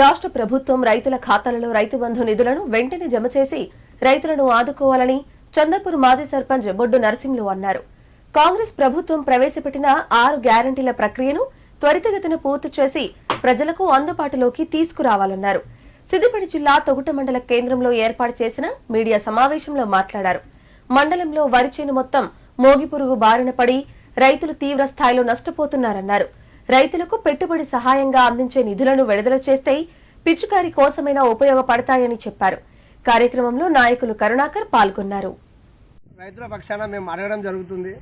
రాష్ట్ర ప్రభుత్వం రైతుల ఖాతాలలో రైతు బంధు నిధులను వెంటనే జమ చేసి రైతులను ఆదుకోవాలని చందపూర్ మాజీ సర్పంచ్ బొడ్డు నరసింహులు అన్నారు. కాంగ్రెస్ ప్రభుత్వం ప్రవేశపెట్టిన ఆరు గ్యారంటీల ప్రక్రియను త్వరితగతిన పూర్తి చేసి ప్రజలకు అందుబాటులోకి తీసుకురావాలన్నారు. సిద్దిపేట జిల్లా తొగుట మండల కేంద్రంలో ఏర్పాటు చేసిన మీడియా సమావేశంలో మాట్లాడారు. మండలంలో వరి చేను మొత్తం మోగిపురుగు బారిన పడి రైతులు తీవ్ర స్థాయిలో నష్టపోతున్నారన్నారు. రైతులకు పెట్టుబడి సహాయంగా అందించే నిధులను విడుదల చేస్తే పిచికారి కోసమైనా ఉపయోగపడతాయని చెప్పారు. కార్యక్రమంలో నాయకులు కరుణాకర్ పాల్గొన్నారు. రైతుల పక్షాన మేము అడగడం జరుగుతుంది.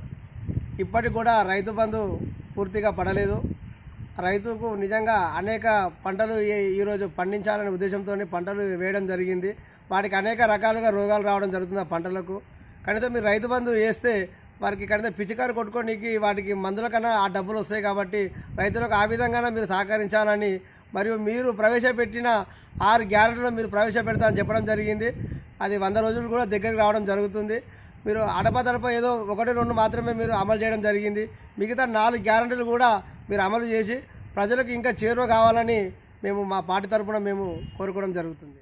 ఇప్పటికి కూడా రైతు బంధు పూర్తిగా పడలేదు. రైతుకు నిజంగా అనేక పంటలు ఈ- ఈరోజు పండించాలనే ఉద్దేశంతో పంటలు వేయడం జరిగింది. వాటికి అనేక రకాలుగా రోగాలు రావడం జరుగుతుంది ఆ పంటలకు. కనీసం మీరు రైతు బంధు వేస్తే వారికి కడితే పిచికారు కొట్టుకోనికి వాటికి మందుల కన్నా ఆ డబ్బులు వస్తాయి కాబట్టి రైతులకు ఆ విధంగానే మీరు సహకరించాలని మరియు మీరు ప్రవేశపెట్టిన ఆరు గ్యారెంటీలో మీరు ప్రవేశపెడతా అని చెప్పడం జరిగింది. అది వంద రోజులు కూడా దగ్గరికి రావడం జరుగుతుంది. మీరు అడపదడప ఏదో ఒకటి రెండు మాత్రమే మీరు అమలు చేయడం జరిగింది. మిగతా నాలుగు గ్యారెంటీలు కూడా మీరు అమలు చేసి ప్రజలకు ఇంకా చేరువ కావాలని మేము మా పార్టీ తరఫున మేము కోరుకోవడం జరుగుతుంది.